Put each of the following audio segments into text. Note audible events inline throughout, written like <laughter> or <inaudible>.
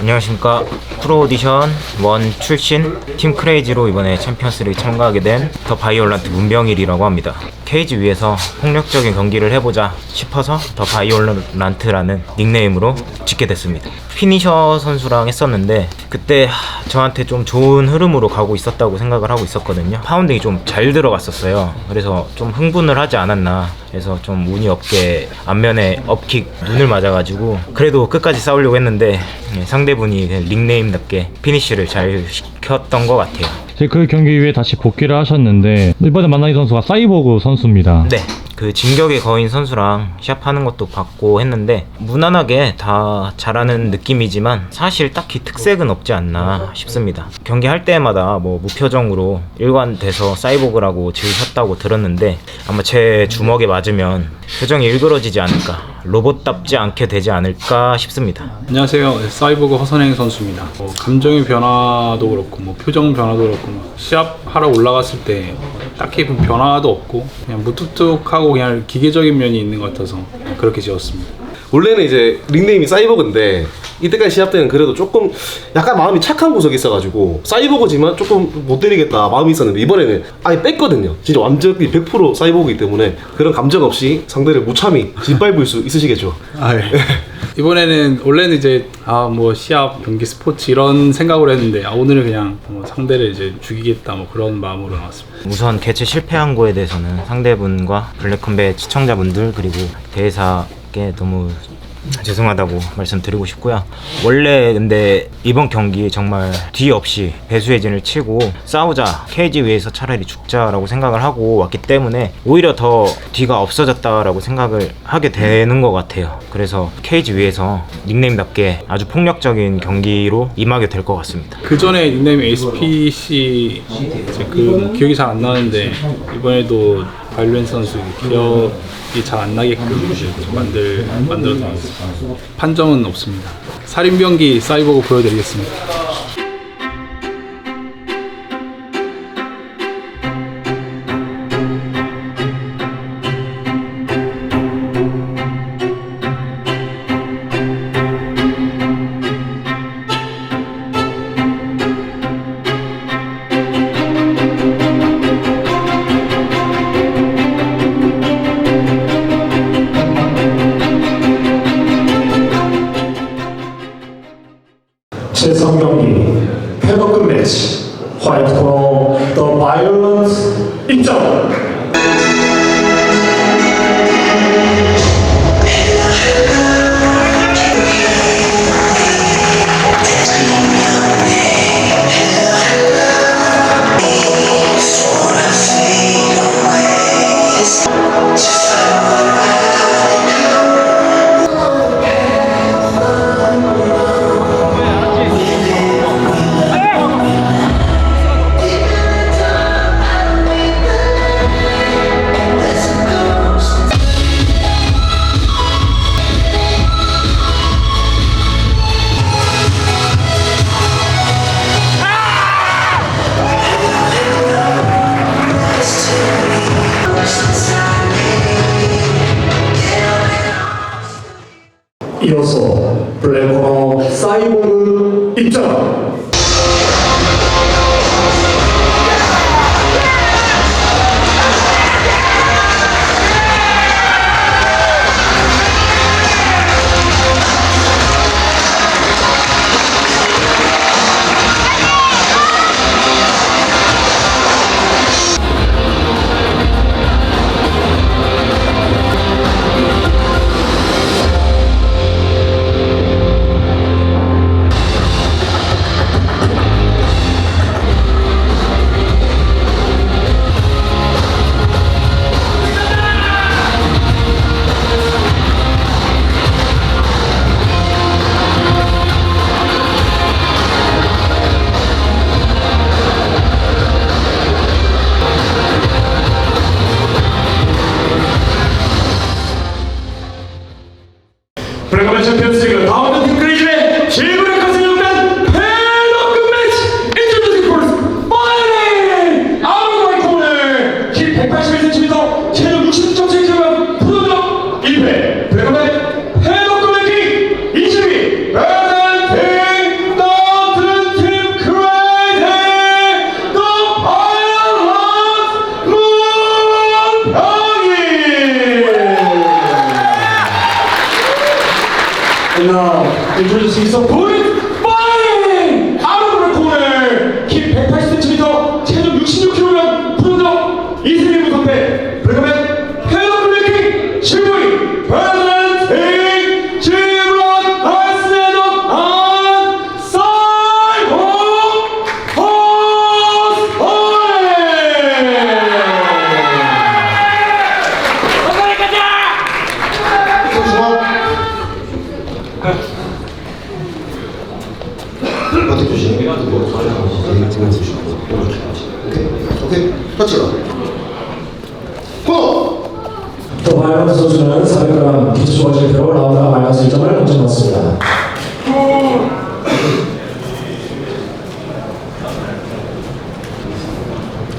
안녕하십니까. 프로 오디션 원 출신 팀 크레이지로 이번에 챔피언스리그 참가하게 된 더 바이올란트 문병일이라고 합니다. 케이지 위에서 폭력적인 경기를 해보자 싶어서 더 바이올란트라는 닉네임으로 짓게 됐습니다. 피니셔 선수랑 했었는데 그때 하, 저한테 좀 좋은 흐름으로 가고 있었다고 생각을 하고 있었거든요. 파운딩이 좀 잘 들어갔었어요. 그래서 좀 흥분을 하지 않았나 그래서 좀 운이 없게 앞면에 업킥 눈을 맞아가지고 그래도 끝까지 싸우려고 했는데 예, 상대분이 닉네임답게 피니쉬를 잘 시켰던 것 같아요. 이제 그 경기 이후에 다시 복귀를 하셨는데 이번에 만난 이 선수가 사이보그 선수입니다. 네. 그 진격의 거인 선수랑 시합하는 것도 봤고 했는데 무난하게 다 잘하는 느낌이지만 사실 딱히 특색은 없지 않나 싶습니다. 경기할 때마다 뭐 무표정으로 일관돼서 사이보그라고 지으셨다고 들었는데 아마 제 주먹에 맞으면 표정이 일그러지지 않을까 로봇답지 않게 되지 않을까 싶습니다. 안녕하세요. 네, 사이버그 허선행 선수입니다. 뭐 감정의 변화도 그렇고, 뭐 표정 변화도 그렇고, 뭐 시합하러 올라갔을 때 딱히 뭐 변화도 없고, 그냥 무뚝뚝하고 그냥 기계적인 면이 있는 것 같아서 그렇게 지었습니다. 원래는 이제 닉네임이 사이버그인데 이때까지 시합 때는 그래도 조금 약간 마음이 착한 구석이 있어가지고 사이버그지만 조금 못 때리겠다 마음이 있었는데 이번에는 아예 뺐거든요. 진짜 완전히 100% 사이버그이기 때문에 그런 감정 없이 상대를 무참히 짓밟을 수 있으시겠죠. 아, 예. 이번에는 원래는 이제 아 뭐 시합 경기 스포츠 이런 생각으로 했는데 아 오늘은 그냥 뭐 상대를 이제 죽이겠다 뭐 그런 마음으로 나왔습니다. 우선 개최 실패한 거에 대해서는 상대분과 블랙컴뱃 시청자분들 그리고 대회사께 너무 죄송하다고 말씀드리고 싶고요. 원래 근데 이번 경기 정말 뒤 없이 배수의 진을 치고 싸우자 케이지 위에서 차라리 죽자라고 생각을 하고 왔기 때문에 오히려 더 뒤가 없어졌다라고 생각을 하게 되는 것 같아요. 그래서 케이지 위에서 닉네임답게 아주 폭력적인 경기로 임하게 될 것 같습니다. 그 전에 닉네임 ASPC 이제 그뭐 기억이 잘 안 나는데 이번에도 바이올렌 선수 기억이 잘 안 나게끔 만들 만들어 놨습니다. 판정은 없습니다. 살인 병기 사이버고 보여드리겠습니다.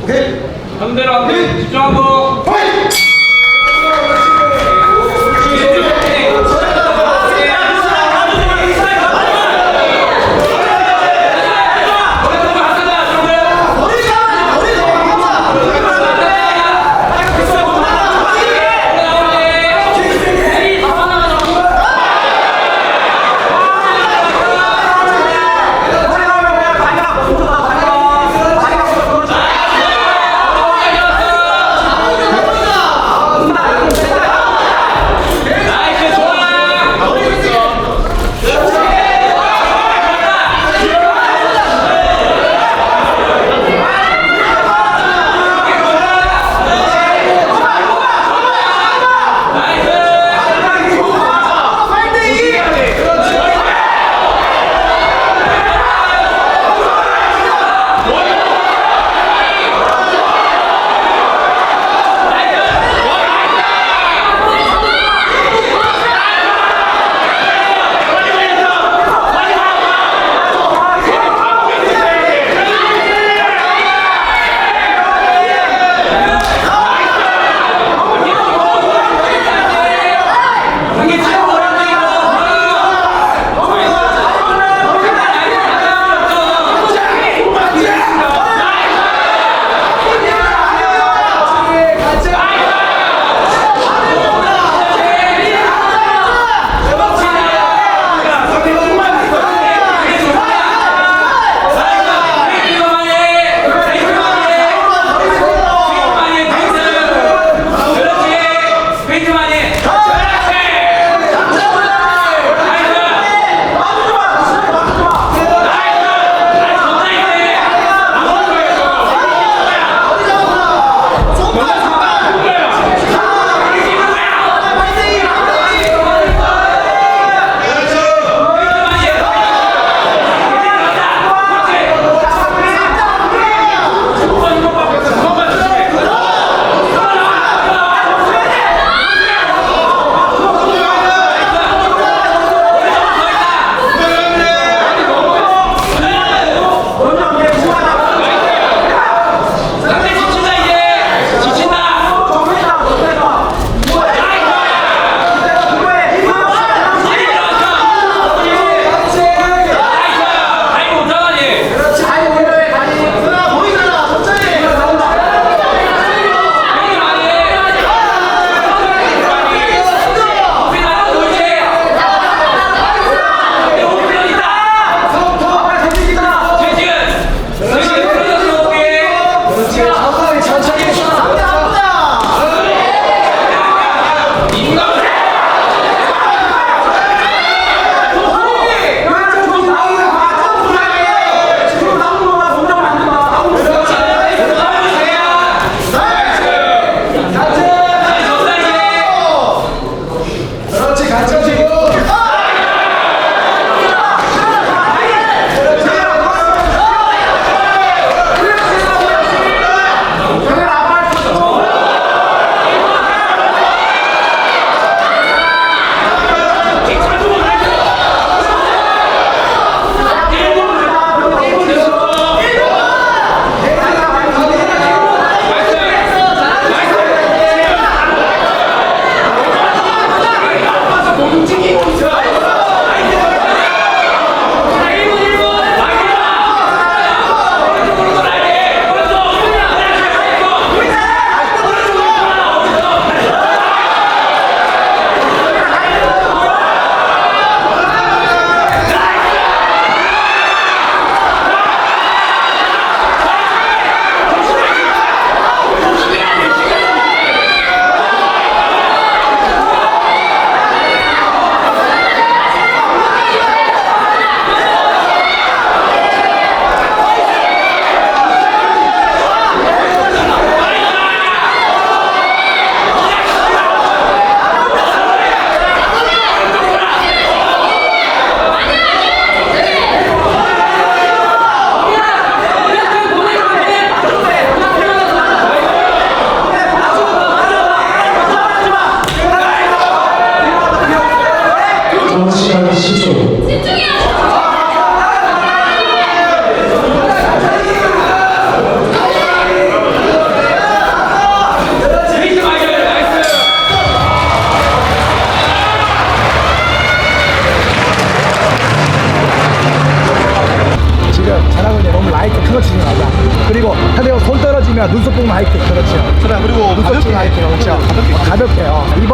네. 반대로 앞에 집중하고. 파이!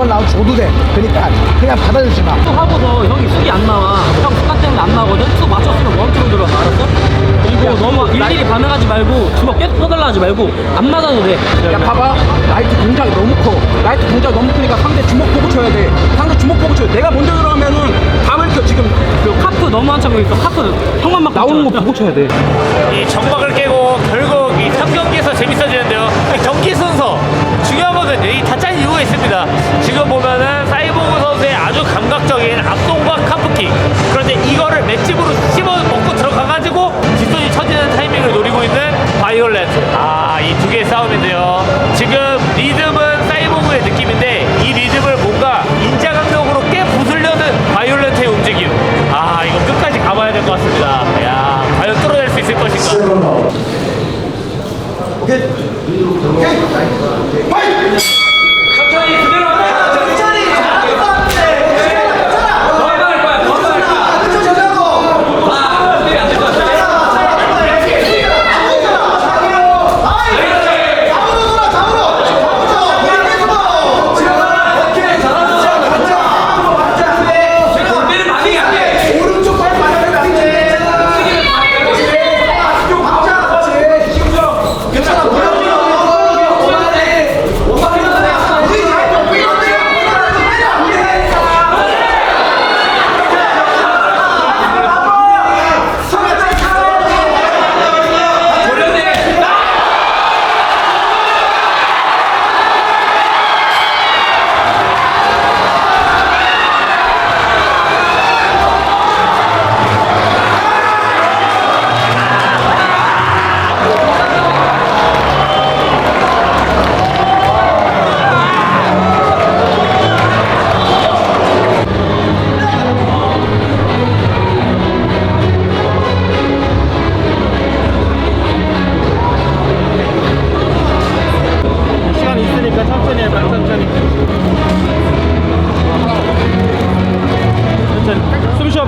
500원 나와 줘도 돼. 그러니까 그냥 받아주지 마 또 하고서 형이 숙이 안 나와. 형 습관 때문에 안 나거든. 숙 맞췄으면 원투로 들어가 알았어? 그리고 너무 일일이 반응하지 말고 주먹 계속 퍼달라 하지 말고 안 맞아도 돼야 봐봐. 라이트 동작이 너무 커. 라이트 동작이 너무 크니까 상대 주먹 보고 쳐야 돼. 상대 주먹 보고 쳐야 돼. 내가 먼저 들어가면은 다음 켜 지금 그 카프 너무 한참 있어. 카프 형만 막 나오는 거 보고 쳐야 돼. 이 정박을 깨고 결국 이 3경기에서 재밌어지는데요. 이 경기 순서 중요한 것은 이 다짜는 이유가 있습니다. 지금 보면은 사이보그 선수의 아주 감각적인 앞손과 카프킥. 그런데 이거를 맷집으로 씹어 먹고 들어가가지고 뒷손이 쳐지는 타이밍을 노리고 있는 바이올렛. 아, 이 두 개의 싸움인데요. 지금 리듬은 사이보그의 느낌인데 이 리듬을 뭔가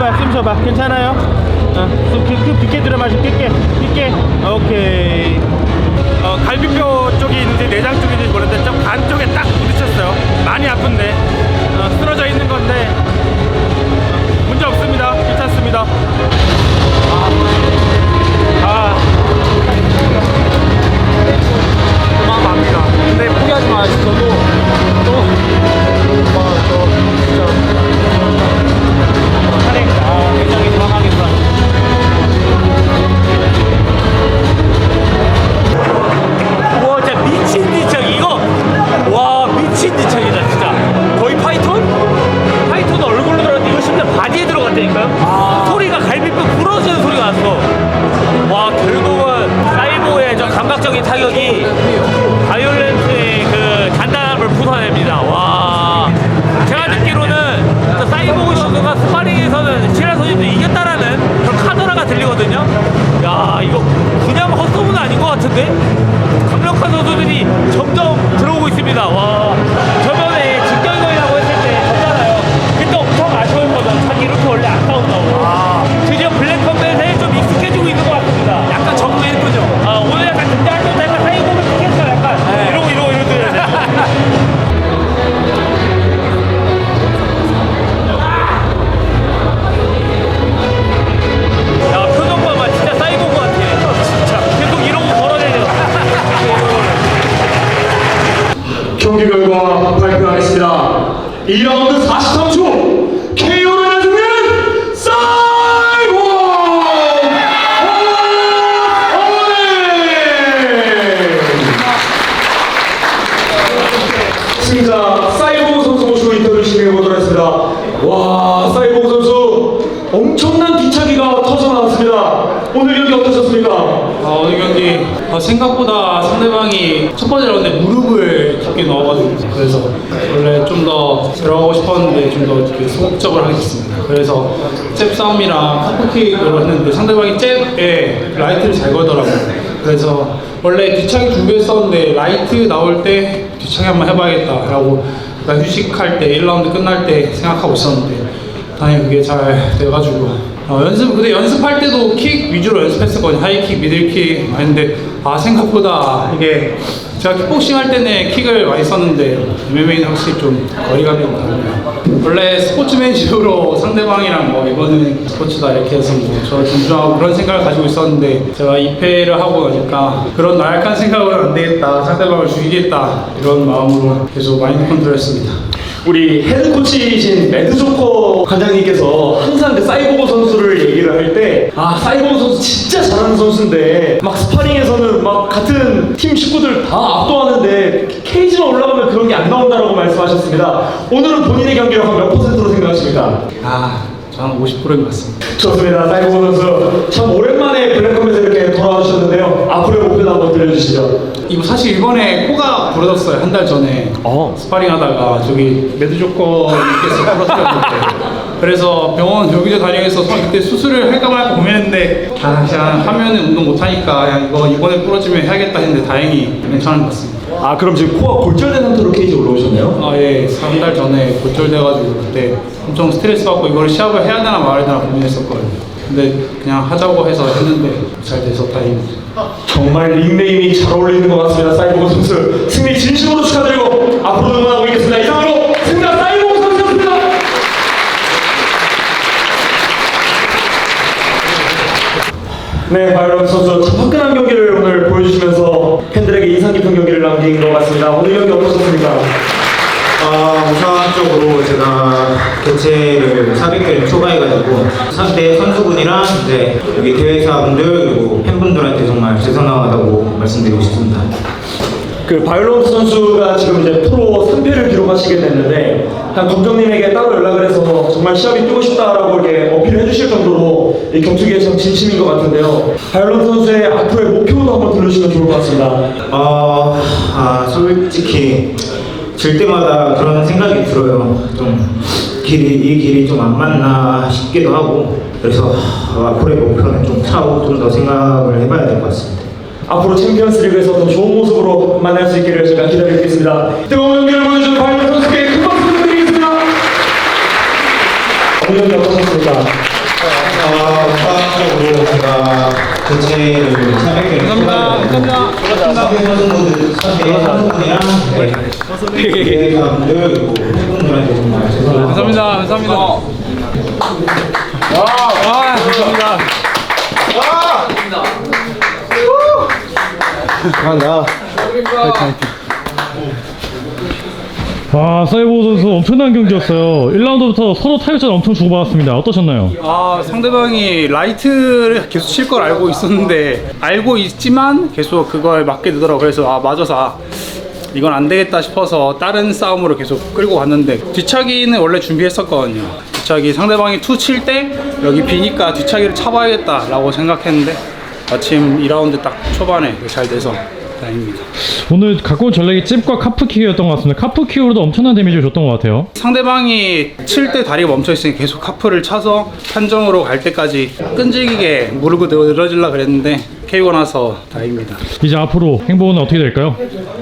쉬어봐, 숨 쉬어봐. 괜찮아요? 어, 숨 그, 그 깊게 들어 마시, 깊게, 깊게. 오케이. 어, 갈비뼈 쪽이 있는지 내장 쪽인지 모르는데 좀 간 쪽에 딱 부딪혔어요. 많이 아픈데. 어, 쓰러져 있는 건데. 어, 문제 없습니다. 괜찮습니다. 아. 마. 저도 또, 와, 저 진짜 차례 아, 굉장히 도망가겠다. 와, 진짜 미친 뒤척 이거. 와, 미친 뒤척이다 진짜. 아닌 것 같은데 강력한 선수들이 점점 들어오고 있습니다. 와 잽 싸움이랑 카프킥으로 했는데 상대방이 잽에 라이트를 잘 걸더라고요. 그래서 원래 뒤차기 준비했었는데 라이트 나올 때 뒤차기 한번 해봐야겠다 라고 그러니까 휴식할 때 1라운드 끝날 때 생각하고 있었는데 다행히 그게 잘 돼가지고 어, 연습 근데 연습할 때도 킥 위주로 연습했었거든요 하이킥 미들킥 했는데 아 생각보다 이게 제가 킥복싱 할 때는 킥을 많이 썼는데 MMA는 확실히 좀 거리감이 다르네요. 원래 스포츠맨식으로 상대방이랑 뭐 이거는 스포츠다 이렇게 해서 뭐저 존중하고 그런 생각을 가지고 있었는데 제가 2패를 하고 나니까 그런 나약한 생각으로는 안 되겠다 상대방을 죽이겠다 이런 마음으로 계속 마인드 컨트롤 했습니다. 우리 헤드 코치이신 매드조커 관장님께서 항상 그 사이보그 선수를 얘기를 할 때, 아, 사이보그 선수 진짜 잘하는 선수인데, 막 스파링에서는 막 같은 팀 식구들 다 압도하는데, 케이지만 올라가면 그런 게 안 나온다라고 말씀하셨습니다. 오늘은 본인의 경기력 한몇 퍼센트로 생각하십니까? 아 저는 50%인 것 같습니다. 좋습니다. 사이보그 선수. 참 오랜만에 블랙컴에서 이렇게 돌아와 주셨는데요. 앞으로의 목표도 한번 들려주시죠. 이거 사실 이번에 코가 부러졌어요 한 달 전에 스파링 하다가 저기 매드조커님께서 부러뜨렸는데 그래서 병원 여기저기 다니면서 그때 수술을 할까 말까 고민했는데 아 그냥 하면은 운동 못하니까 그냥 이거 이번에 부러지면 해야겠다 했는데 다행히 괜찮은 것 같습니다 아, 그럼 지금 코가 골절된 상태로 케이지 올라오셨네요? 아예 한달 전에 골절돼가지고 그때 엄청 스트레스 받고 이걸 시합을 해야 되나 말아야 되나 고민했었거든요 근데 그냥 하자고 해서 했는데 잘 돼서 다행입니다 정말 닉네임이 잘 어울리는 것 같습니다. 사이보그 선수 승리 진심으로 축하드리고 앞으로 응원하고 있겠습니다. 이상으로 승자 사이보그 선수였습니다. 네, 바이런 선수 참 화끈한 경기를 오늘 보여주시면서 팬들에게 인상 깊은 경기를 남긴 것 같습니다. 오늘 경기 어떠셨습니까? 아, 우선적으로 제가 개최를 400개를 초과해가지고 상대 선수분이랑 이제 여기 대회사분들 그리고 팬분들한테 정말 죄송하다고 말씀드리고 싶습니다. 그 바이올런스 선수가 지금 이제 프로 3패를 기록하시게 됐는데 한 검정님에게 따로 연락을 해서 정말 시합이 뛰고 싶다라고 이렇게 어필을 해주실 정도로 이 격투기에 참 진심인 것 같은데요. 바이올런스 선수의 앞으로의 목표도 한번 들려주시면 좋을 것 같습니다. 어, 아, 솔직히 질 때마다 그런 생각이 들어요. 좀 길이 이 길이 좀 안 맞나 싶기도 하고 그래서 어, 앞으로의 목표는 좀 차고 좀 더 생각을 해봐야 될 것 같습니다. 앞으로 챔피언스 리그에서 더 좋은 모습으로 만날 수 있기를 제가 기다리겠습니다. 뜨거운 경기를 보여준 바이올런스 선수께 큰 박수 부탁드리겠습니다. 오늘 경기 어떠셨습니까? 아, 우선적으로 제가 개최를 400개를 감사합니다. 감사합니다. 선수분들, 선수분이랑 그리고 팬분들한테 정말 죄송합니다. 감사합니다 감사합니다 와 감사합니다 아, 사이보그 선수 엄청난 경기였어요. 1라운드부터 서로 타격전 엄청 주고받았습니다. 어떠셨나요? 아 상대방이 라이트를 계속 칠 걸 알고 있었는데 알고 있지만 계속 그걸 맞게 되더라고 그래서 아 맞아서 아, 이건 안 되겠다 싶어서 다른 싸움으로 계속 끌고 갔는데 뒤차기는 원래 준비했었거든요 뒤차기 상대방이 투 칠 때 여기 비니까 뒤차기를 차봐야겠다 라고 생각했는데 마침 2라운드 딱 초반에 잘 돼서 다행입니다 오늘 갖고 온 전략이 찝과 카프킥이었던 것 같습니다. 카프킥으로도 엄청난 데미지를 줬던 것 같아요. 상대방이 칠 때 다리가 멈춰 있으니 계속 카프를 차서 판정으로 갈 때까지 끈질기게 무르고 늘어질라 그랬는데 KO 나서 다행입니다. 이제 앞으로 행보는 어떻게 될까요?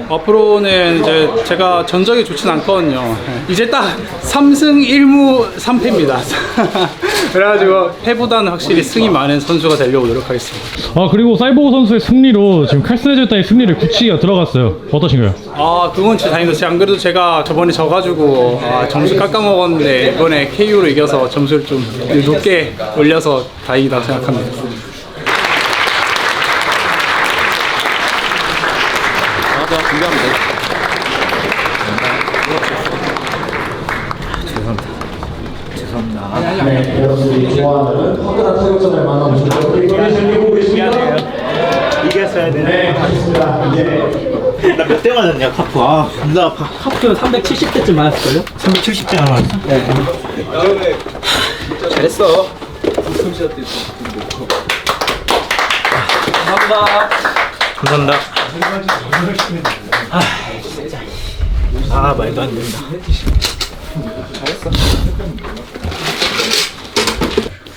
앞으로는 이제 제가 전적이 좋진 않거든요. 이제 딱 3승 1무 3패입니다. <laughs> 그래가지고 패보다는 확실히 승이 많은 선수가 되려고 노력하겠습니다. 아 그리고 사이보그 선수의 승리로 지금 칼스네즈타의 승리를 굳히기가 들어갔어요. 어떠신가요? 아 그건 진짜 다행이다. 안 그래도 제가 저번에 져가지고 아, 점수 깎아먹었는데 이번에 KU로 이겨서 점수를 좀 높게 올려서 다행이다 생각합니다. 네, 여러분들이 좋아하는 화끈한 타격전을? 이번에 계십니다. 이겼어야 돼. 네, 알겠습니다. 네. 나몇 대 맞았냐, 카프. 아, 존나 아파. 합격은 370대쯤 맞았을걸요? 370대 하나 맞았어. 잘했어. 감사합니다. 아, 말도 안 된다.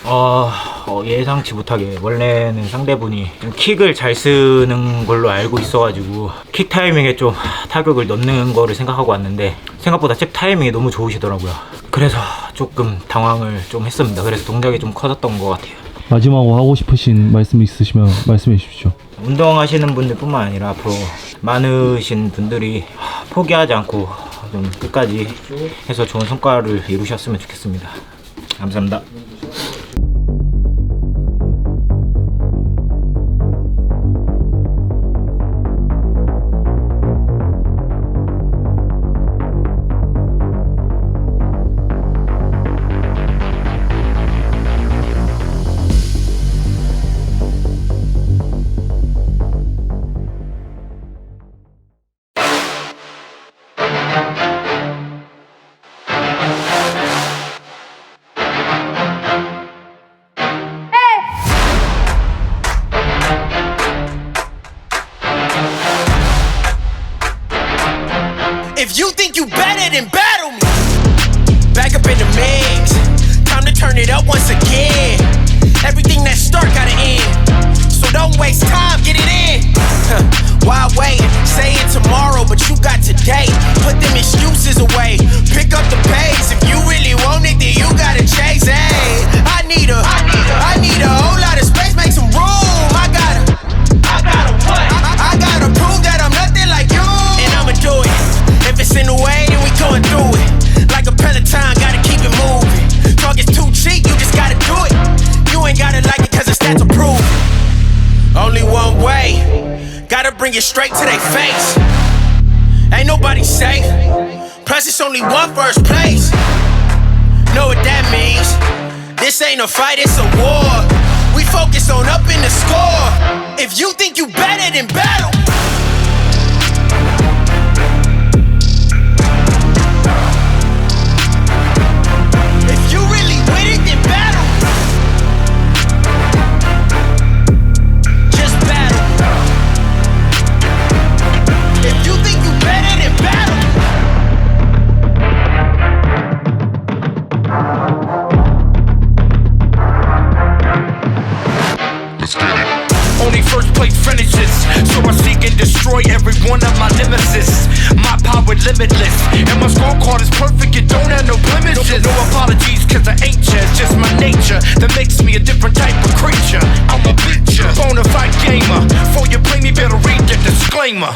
아, 어, 예상치 못하게 원래는 상대분이 좀 킥을 잘 쓰는 걸로 알고 있어가지고 킥 타이밍에 좀 타격을 넣는 거를 생각하고 왔는데 생각보다 잽 타이밍이 너무 좋으시더라고요. 그래서 조금 당황을 좀 했습니다. 그래서 동작이 좀 커졌던 것 같아요. 마지막으로 하고 싶으신 말씀 있으시면 말씀해 주십시오. 운동하시는 분들뿐만 아니라 앞으로 많으신 분들이 포기하지 않고 좀 끝까지 해서 좋은 성과를 이루셨으면 좋겠습니다. 감사합니다. Turn it up it's stats approved. Only one way. Gotta bring it straight to their face. Ain't nobody safe. Plus, it's only one first place. Know what that means? This ain't a fight, it's a war. We focus on up in the score. If you think you better than battle. And destroy every one of my nemesis. My power limitless. And my scorecard is perfect, it don't have no blemishes. No, no apologies, cause I ain't ya. It's just my nature that makes me a different type of creature. I'm a bitch. Bona fide gamer. Before you play me, better read the disclaimer.